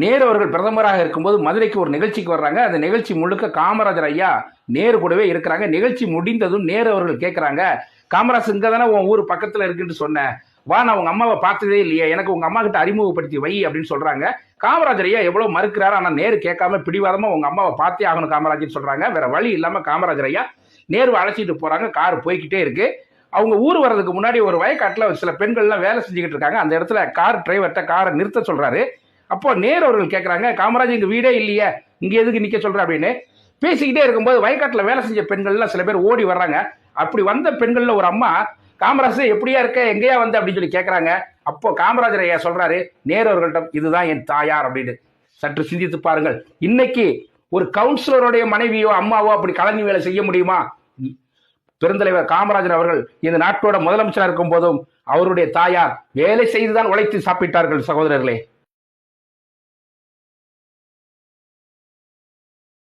நேரு அவர்கள் பிரதமராக இருக்கும்போது மதுரைக்கு ஒரு நிகழ்ச்சிக்கு வர்றாங்க. அந்த நிகழ்ச்சி முழுக்க காமராஜர் ஐயா நேரு கூடவே இருக்கிறாங்க. நிகழ்ச்சி முடிந்ததும் நேரு அவர்கள் கேட்குறாங்க காமராஜ் இங்கே தானே உன் ஊர் பக்கத்தில் இருக்குன்னு சொன்னேன் வா நான் உங்க அம்மாவை பார்த்ததே இல்லையே. எனக்கு உங்க அம்மா கிட்ட அறிமுகப்படுத்தி வை அப்படின்னு சொல்றாங்க. காமராஜர் ஐயா எவ்வளவு மறுக்கிறாரு? ஆனால் நேரு கேட்காம பிடிவாதமா உங்க அம்மாவை பார்த்தே ஆகணும் காமராஜர்னு சொல்றாங்க. வேற வழி இல்லாம காமராஜர் ஐயா நேரு அழைச்சிட்டு போறாங்க. கார் போய்கிட்டே இருக்கு. அவங்க ஊர் வர்றதுக்கு முன்னாடி ஒரு வயக்காட்டில் சில பெண்கள்லாம் வேலை செஞ்சுக்கிட்டு இருக்காங்க. அந்த இடத்துல கார் டிரைவர்கிட்ட காரை நிறுத்த சொல்கிறாரு அப்போ நேரு அவர்கள் கேட்குறாங்க காமராஜ் இங்கே வீடே இல்லையே இங்கே எதுக்கு நிற்க சொல்கிற அப்படின்னு. பேசிக்கிட்டே இருக்கும்போது வயக்காட்டில் வேலை செஞ்ச பெண்கள்லாம் சில பேர் ஓடி வர்றாங்க. அப்படி வந்த பெண்களில் ஒரு அம்மா காமராஜ் எப்படியா இருக்க? எங்கேயா வந்த? அப்படின்னு சொல்லி கேட்குறாங்க அப்போ காமராஜர் ஐயா சொல்கிறாரு நேரு அவர்கள்ட்ட இதுதான் என் தாயார் அப்படின்னு. சற்று சிந்தித்து பாருங்கள். இன்னைக்கு ஒரு கவுன்சிலருடைய மனைவியோ அம்மாவோ அப்படி கலனி வேலை செய்ய முடியுமா? பெருந்தலைவர் காமராஜர் அவர்கள் இந்த நாட்டோட முதலமைச்சராக இருக்கும் போதும் அவருடைய தாயார் வேலை செய்துதான் உழைத்து சாப்பிட்டார்கள் சகோதரர்களே.